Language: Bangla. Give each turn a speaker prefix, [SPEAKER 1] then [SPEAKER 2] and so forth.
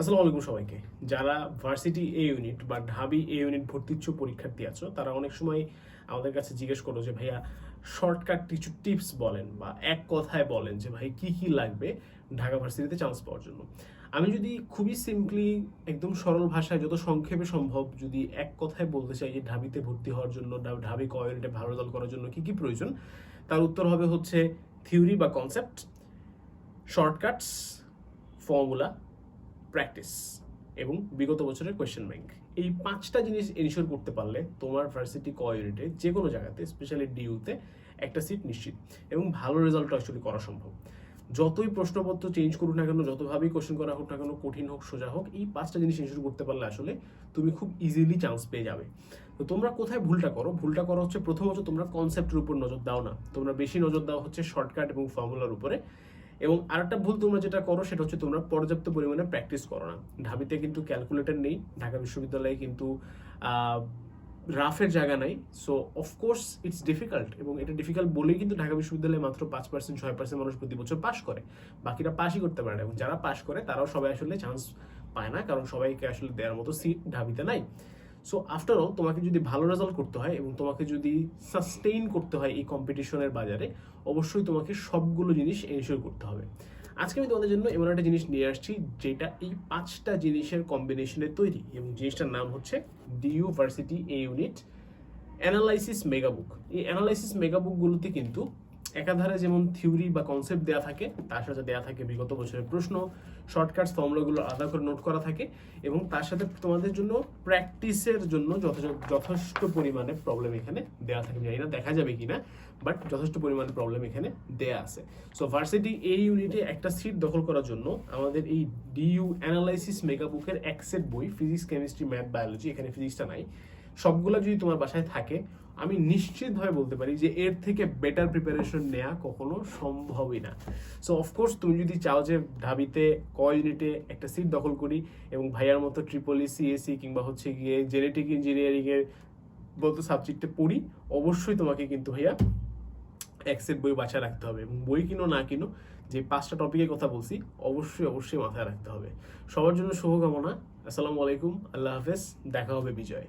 [SPEAKER 1] আসসালামু আলাইকুম সবাইকে। যারা ভার্সিটি এ ইউনিট বা ঢাবি এ ইউনিট ভর্তিচ্ছ পরীক্ষার্থী আছো, তারা অনেক সময় আমাদের কাছে জিজ্ঞেস করো যে, ভাইয়া শর্টকাট কিছু টিপস বলেন বা এক কথায় বলেন যে, ভাই, কি কি লাগবে ঢাকা ভার্সিটিতে চান্স পাওয়ার জন্য? আমি যদি খুবই সিম্পলি একদম সরল ভাষায় যত সংক্ষেপে সম্ভব যদি এক কথায় বলতে চাই যে, ঢাবিতে ভর্তি হওয়ার জন্য ঢাবি কমিউনিটে ভালো রেজাল্ট করার জন্য কি কি প্রয়োজন? তার উত্তর হবে হচ্ছে থিওরি বা কনসেপ্ট শর্টকাটস ফর্মুলা প্র্যাকটিস এবং বিগত বছরের কোয়েশ্চেন ব্যাংক এই পাঁচটা জিনিস এনশিওর করতে পারলে তোমার ভার্সিটি ক ইউনিটে যে কোনো জায়গাতে স্পেশালি ডিউতে একটা সিট নিশ্চিত এবং ভালো রেজাল্ট অ্যাকচুয়ালি করা সম্ভব। যতই প্রশ্নপত্র চেঞ্জ করুক না কেন, যতভাবেই কোশ্চেন করা হোক না কেন, কঠিন হোক, সোজা হোক, এই পাঁচটা জিনিস এনশিওর করতে পারলে আসলে তুমি খুব ইজিলি চান্স পেয়ে যাবে। তো তোমরা কোথায় ভুলটা করো? ভুলটা করো হচ্ছে প্রথমত তোমরা কনসেপ্টের উপর নজর দাও না। তোমরা বেশি নজর দাও হচ্ছে শর্টকাট এবং ফর্মুলার উপরে। এবং আরেকটা ভুল তোমরা যেটা করো, সেটা হচ্ছে তোমরা পর্যাপ্ত পরিমাণে প্র্যাকটিস করো না। ঢাবিতে কিন্তু ক্যালকুলেটর নেই, ঢাকা বিশ্ববিদ্যালয়ে কিন্তু রাফের জায়গা নাই। সো অফকোর্স ইটস ডিফিকাল্ট এবং এটা ডিফিকাল্ট বলেই কিন্তু ঢাকা বিশ্ববিদ্যালয়ে মাত্র পাঁচ পার্সেন্ট ছয় পার্সেন্ট মানুষ প্রতি বছর পাশ করে। বাকিরা পাশই করতে পারে না এবং যারা পাশ করে, তারাও সবাই আসলে চান্স পায় না, কারণ সবাইকে আসলে দেওয়ার মতো সিট ঢাবিতে নাই। সো আফটার অল তোমাকে যদি ভালো রেজাল্ট করতে হয় এবং তোমাকে যদি সাস্টেইন করতে হয় এই কম্পিটিশনের বাজারে, অবশ্যই তোমাকে সবগুলো জিনিস এনশিওর করতে হবে। আজকে আমি তোমাদের জন্য এমন একটা জিনিস নিয়ে আসছি, যেটা এই পাঁচটা জিনিসের কম্বিনেশনে তৈরি এবং জিনিসটার নাম হচ্ছে DU varsity A unit analysis megabook এই অ্যানালাইসিস মেগাবুকগুলোতে কিন্তু একাধারে যেমন থিওরি বা কনসেপ্ট দেওয়া থাকে, তার সাথে দেওয়া থাকে বিগত বছরের প্রশ্ন শর্টকাটস ফর্মুলাগুলো আলাদা করে নোট করা থাকে এবং তার সাথে তোমাদের জন্য প্র্যাকটিসের জন্য যথেষ্ট পরিমাণে প্রবলেম এখানে দেওয়া থাকে। জানি না দেখা যাবে কিনা বাট যথেষ্ট পরিমাণে প্রবলেম এখানে দেয়া আছে। সো ভার্সিটি এই ইউনিটে একটা সিট দখল করার জন্য আমাদের এই ডিইউ অ্যানালাইসিস মেগাবুকের এক সেট বই ফিজিক্স কেমিস্ট্রি ম্যাথ বায়োলজি এখানে ফিজিক্সটা নাই। সবগুলো যদি তোমার বাসায় থাকে আমি নিশ্চিতভাবে বলতে পারি যে এর থেকে বেটার প্রিপারেশন নেওয়া কখনো সম্ভবই না। সো অফকোর্স তুমি যদি চাও যে ঢাবিতে ক ইউনিটে একটা সিট দখল করি এবং ভাইয়ার মতো ট্রিপলি সিএসি কিংবা হচ্ছে গিয়ে জেনেটিক ইঞ্জিনিয়ারিং এর বলতো সাবজেক্টে পড়ি, অবশ্যই তোমাকে কিন্তু ভাইয়া এক সেট বই বাছায় রাখতে হবে এবং বই কিনো, না কিনো, যে পাঁচটা টপিকের কথা বলছি, অবশ্যই অবশ্যই মাথায় রাখতে হবে। সবার জন্য শুভকামনা। আসসালামু আলাইকুম। আল্লাহ হাফেজ। দেখা হবে বিজয়।